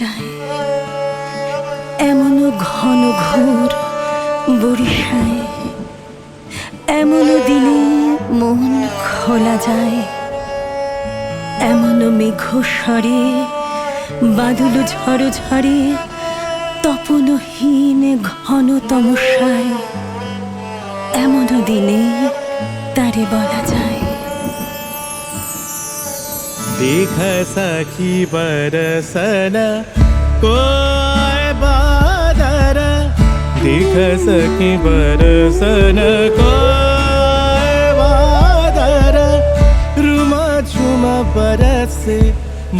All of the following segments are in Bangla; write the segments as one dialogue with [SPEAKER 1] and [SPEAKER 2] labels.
[SPEAKER 1] যায়, এমনও ঘন ঘোর বরিশায় এমনও দিনে মন খোলা যায়, এমনও মেঘ সরে বাদল ঝড় ঝরে তপনহীন ঘন তমসায় এমনও দিনে তারে বলা যায়।
[SPEAKER 2] देख सखी बरसन कोय बादर देख सखी बरसन कोय बादर रुमा झुमा बरसे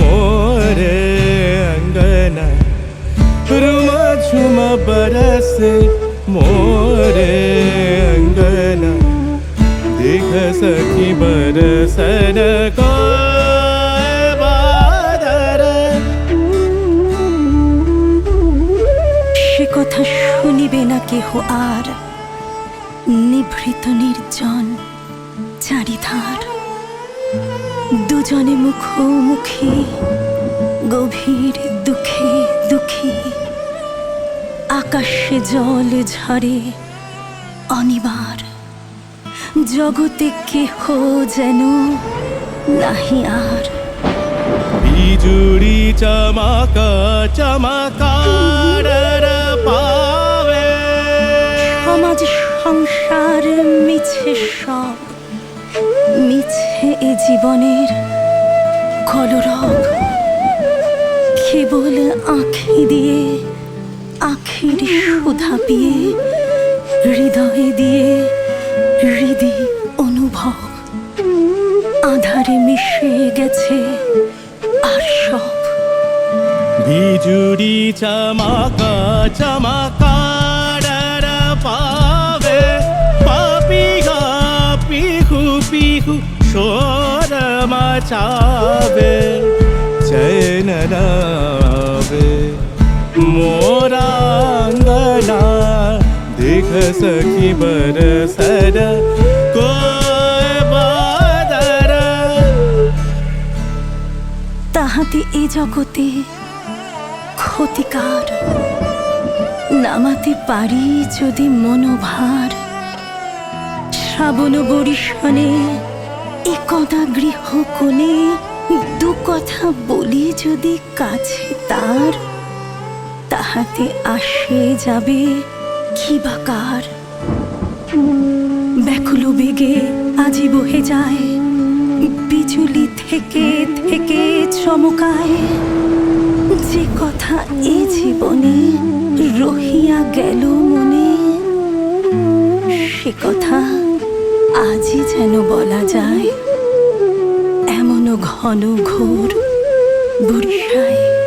[SPEAKER 2] मोरे अंगना रुमा झुमा बरसे मोरे अंगना देख सखी बरसन कोय
[SPEAKER 1] কথা শুনিবে না কেহ আর। নিভৃত নির্জন চারিধার। দুজনে মুখোমুখি গভীর দুঃখে দুঃখী। আকাশে জল ঝরে অনিবার। জগতে কেহ যেন নাহি আর।
[SPEAKER 2] বিজুড়ি চমকা চমকার
[SPEAKER 1] মিছে সব মিছে এ জীবনের কলরব। কেবল আঁখি দিয়ে, আখির সুধা হৃদয়ে দিয়ে হৃদি অনুভব। আধারে মিশে গেছে আর সব।
[SPEAKER 2] বিজুড়ি চমকা চমকার মচাবে চैन রাবে মোরাঙ্গনা দেখ সখী বরসর
[SPEAKER 1] তাহাতে এ জগতে ক্ষতিকার, নামাতে পারি যদি মনোভার, শ্রাবণ বরিশনে একদা গৃহ কোণে দু কথা বলি যদি কাছে তার, তাহাতে আসে যাবে কি বাকার ব্যাকুল বেগে আজি বহে যায়, বিজুলি থেকে থেকে চমকায়। যে কথা এ জীবনে রহিয়া গেল মনে, সে কথা আজই যেন বলা যায় এমনও ঘন ঘোর বরিশায়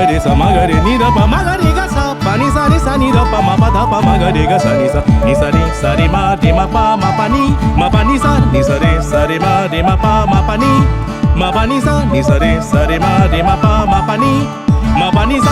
[SPEAKER 2] గరి స మగరి ని ద ప మగరి గ స పని సరి స ని ద ప మ ప ద ప మగరి గ స ని స ని స రి స రి మా రి మ ప మ ప ని మ ప ని స ని స రి స రి మా రి మ ప మ ప ని మ ప ని స ని స రి స రి మా రి మ ప మ ప ని మ ప ని స